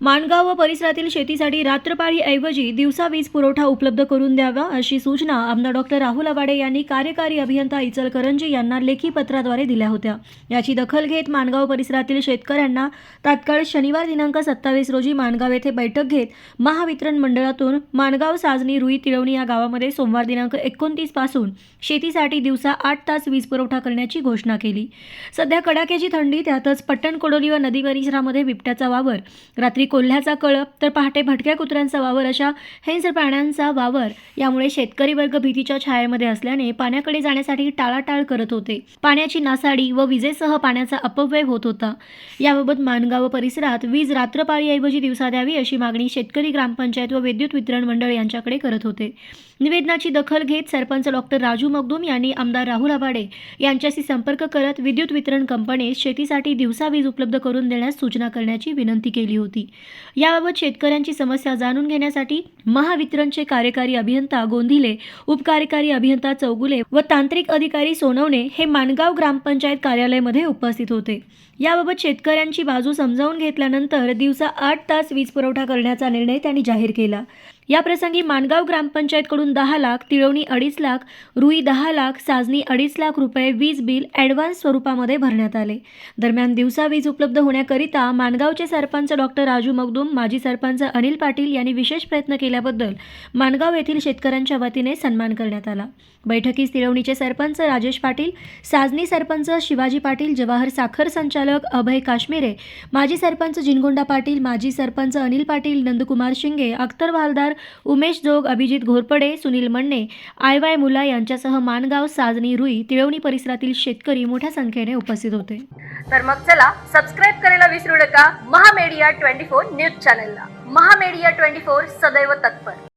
माणगाव व परिसरातील शेतीसाठी रात्रपाळीऐवजी दिवसा वीज पुरवठा उपलब्ध करून द्यावा अशी सूचना आमदार डॉक्टर राहुल आवाडे यांनी कार्यकारी अभियंता इचलकरंजी यांना लेखी पत्राद्वारे दिल्या होत्या. याची दखल घेत माणगाव परिसरातील शेतकऱ्यांना तात्काळ शनिवार दिनांक सत्तावीस रोजी माणगाव येथे बैठक घेत महावितरण मंडळातून माणगाव साजनी रुई तिळवणी या गावामध्ये सोमवार दिनांक एकोणतीसपासून शेतीसाठी दिवसा आठ तास वीज पुरवठा करण्याची घोषणा केली. सध्या कडाक्याची थंडी त्यातच पट्टण कोडोली व नदी परिसरामध्ये बिबट्याचा वावर. रात्री कोल्ह्याचा कळप तर पहाटे भटक्या कुत्र्यांचा वावर अशा हिंस्र प्राण्यांचा वावर यामुळे शेतकरी वर्ग भीतीच्या छायेमध्ये असल्याने पाण्याकडे जाण्यासाठी टाळाटाळ करत होते. पाण्याची नासाडी व विजेसह पाण्याचा अपव्यय होत होता. याबाबत माणगाव परिसरात वीज रात्रपाळीऐवजी दिवसा द्यावी अशी मागणी शेतकरी ग्रामपंचायत व विद्युत वितरण मंडळ यांच्याकडे करत होते. निवेदनाची दखल घेत सरपंच डॉक्टर राजू मगदूम यांनी आमदार राहुल आवाडे यांच्याशी संपर्क करत विद्युत वितरण कंपनीस शेतीसाठी दिवसा वीज उपलब्ध करून देण्यास सूचना करण्याची विनंती केली होती. याबाबत शेतकऱ्यांची समस्या जाणून घेण्यासाठी महावितरणचे कार्यकारी अभियंता गोंधिले उपकार्यकारी अभियंता चौगुले व तांत्रिक अधिकारी सोनवणे हे माणगाव ग्रामपंचायत कार्यालयामध्ये उपस्थित होते. याबाबत शेतकऱ्यांची बाजू समजावून घेतल्यानंतर दिवसा आठ तास वीज पुरवठा करण्याचा निर्णय त्यांनी जाहीर केला. याप्रसंगी माणगाव ग्रामपंचायतकडून दहा लाख तिळवणी अडीच लाख रुई दहा लाख साजनी अडीच लाख रुपये वीज बिल ॲडव्हान्स स्वरूपामध्ये भरण्यात आले. दरम्यान दिवसा वीज उपलब्ध होण्याकरिता माणगावचे सरपंच डॉक्टर राजू मगदूम माजी सरपंच अनिल पाटील यांनी विशेष प्रयत्न केल्याबद्दल माणगाव येथील शेतकऱ्यांच्या वतीने सन्मान करण्यात आला. बैठकीस तिळवणीचे सरपंच राजेश पाटील साजनी सरपंच शिवाजी पाटील जवाहर साखर संचालक अभय काश्मीरे माजी सरपंच जिनगोंडा पाटील माजी सरपंच अनिल पाटील नंदकुमार शिंगे अख्तर वालदार उमेश जोग अभिजित घोरपडे सुनील मण्णे आय वाय मुला यांच्यासह मानगाव साजनी रुई तिळवणी परिसरातील शेतकरी मोठ्या संख्येने उपस्थित होते. तर मग चला सबस्क्राईब करायला विसरू नका. महामेडिया ट्वेंटी फोर न्यूज चॅनलला. महामेडिया ट्वेंटी फोर सदैव तत्पर.